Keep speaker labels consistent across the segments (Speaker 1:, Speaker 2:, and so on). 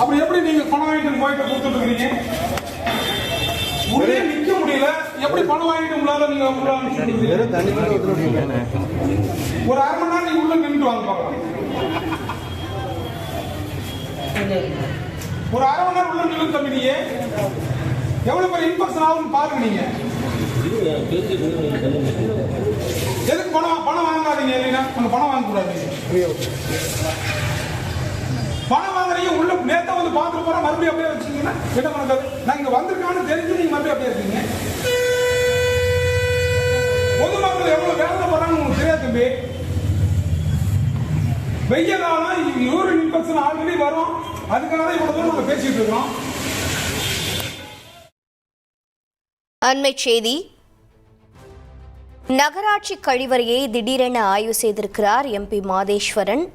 Speaker 1: அப்படி எப்படி நீங்க பணம் வாங்கிட்டு போயிட்டு கொடுத்துட்டு இருக்கீங்க உள்ளே நிக்க முடியல. எப்படி பணம் வாங்கிட்டு உங்களால நீங்க ஒரு அரை மணி நேரம் நீங்க உள்ள நின்றுட்டு வாங்க பார்க்கலாம் ஒரு அரை மணி நேரம் உள்ள நின்று தம்பி நீங்க எவ்வளவு பேர் இன்ஃபெக்ஷன் ஆகும்னு பாருங்க நீங்க. எதுக்கு பணம் பணம் வாங்காதீங்க இல்லைன்னா பணம் வாங்க கூடாது பணம் வாங்குறீங்க உள்ள நேத்தா வந்து பார்த்துட்டு போற மறுபடியும் அப்படியே வச்சீங்கன்னா என்ன பண்ணுறது நான் இங்க வந்திருக்கான்னு தெரிஞ்சு நீங்க மறுபடியும் அப்படியே இருக்கீங்க. பொதுமக்கள் எவ்வளவு வேதனைப்படுறாங்க உங்களுக்கு தெரியாது தம்பி. வெய்ய காலம் யூரின் இன்ஃபெக்ஷன் ஆல்ரெடி வரும். அதுக்காக தான் இவ்வளவு தூரம் நம்ம பேசிட்டு இருக்கோம்.
Speaker 2: அண்மை செய்தி. நகராட்சி கழிவறையை திடீரென ஆய்வு செய்திருக்கிறார் எம்பி மாதேஸ்வரன்.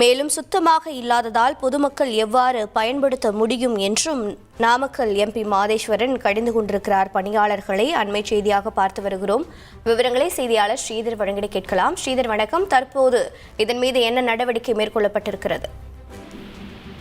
Speaker 2: மேலும் சுத்தமாக இல்லாததால் பொதுமக்கள் எவ்வாறு பயன்படுத்த முடியும் என்றும் நாமக்கல் எம்பி மாதேஸ்வரன் கடிந்து கொண்டிருக்கிறார். பணியாளர்களை அண்மை செய்தியாக பார்த்து வருகிறோம். விவரங்களை செய்தியாளர் ஸ்ரீதர் வழங்கிட கேட்கலாம். ஸ்ரீதர் வணக்கம். தற்போது இதன் மீது என்ன நடவடிக்கை மேற்கொள்ளப்பட்டிருக்கிறது?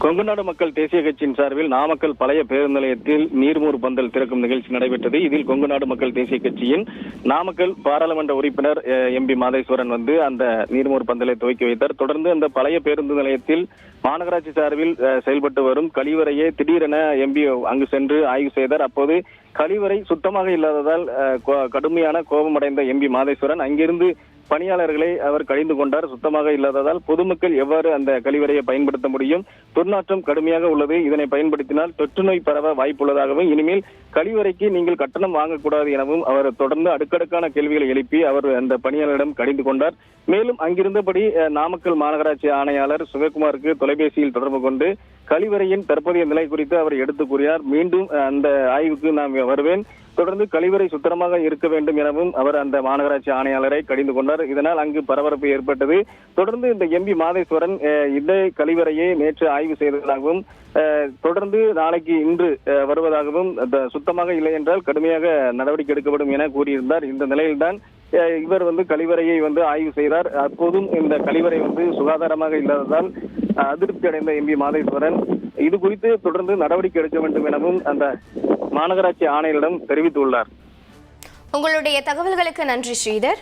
Speaker 3: கொங்குநாடு மக்கள் தேசிய கட்சியின் சார்பில் நாமக்கல் பழைய பேருந்து நிலையத்தில் நீர்மூர் பந்தல் திறக்கும் நிகழ்ச்சி நடைபெற்றது. இதில் கொங்குநாடு மக்கள் தேசிய கட்சியின் நாமக்கல் பாராளுமன்ற உறுப்பினர் எம்பி மாதேஸ்வரன் வந்து அந்த நீர்மூர் பந்தலை துவக்கி வைத்தார். தொடர்ந்து அந்த பழைய பேருந்து நிலையத்தில் மாநகராட்சி சார்பில் செயல்பட்டு வரும் கழிவறையை திடீரென எம்பி அங்கு சென்று ஆய்வு செய்தார். அப்போது கழிவறை சுத்தமாக இல்லாததால் கோ- கடுமையான கோபமடைந்த எம்பி மாதேஸ்வரன். அங்கிருந்து பணியாளர்களை அவர் கழிந்து கொண்டார். சுத்தமாக இல்லாததால் பொதுமக்கள் எவ்வாறு அந்த கழிவறையை பயன்படுத்த முடியும்? துர்நாற்றம் கடுமையாக உள்ளது. இதனை பயன்படுத்தினால் தொற்று நோய் பரவ வாய்ப்புள்ளதாகவும் இனிமேல் கழிவறைக்கு நீங்கள் கட்டணம் வாங்கக்கூடாது எனவும் அவர் தொடர்ந்து அடுக்கடுக்கான கேள்விகளை எழுப்பி அவர் அந்த பணியாளரிடம் கடிந்து கொண்டார். மேலும் அங்கிருந்தபடி நாமக்கல் மாநகராட்சி ஆணையாளர் சிவகுமாருக்கு தொலைபேசியில் தொடர்பு கொண்டு கழிவறையின் தற்போதைய நிலை குறித்து அவர் எடுத்து கூறினார். மீண்டும் அந்த ஆய்வுக்கு நாம் வருவேன். தொடர்ந்து கழிவறை சுத்தமாக இருக்க வேண்டும் எனவும் அவர் அந்த மாநகராட்சி ஆணையாளரை கடிந்து கொண்டார். இதனால் அங்கு பரபரப்பு ஏற்பட்டது. தொடர்ந்து இந்த எம்பி மாதேஸ்வரன் இதே கழிவறையை நேற்று ஆய்வு செய்ததாகவும் தொடர்ந்து நாளைக்கு இன்று வருவதாகவும் அந்த சுத்தமாக இல்லை என்றால் கடுமையாக நடவடிக்கை எடுக்கப்படும் என கூறியிருந்தார். இந்த நிலையில்தான் இவர் வந்து கழிவறையை வந்து ஆய்வு செய்தார். அப்போதும் இந்த கழிவறை வந்து சுகாதாரமாக இல்லாததால் அதிருப்தி அடைந்த எம்பி மாதேஸ்வரன். இது குறித்து தொடர்ந்து நடவடிக்கை எடுக்க வேண்டும் எனவும் அந்த மாநகராட்சி ஆணையரிடம் தெரிவித்துள்ளார்.
Speaker 2: உங்களுடைய தகவல்களுக்கு நன்றி ஸ்ரீதர்.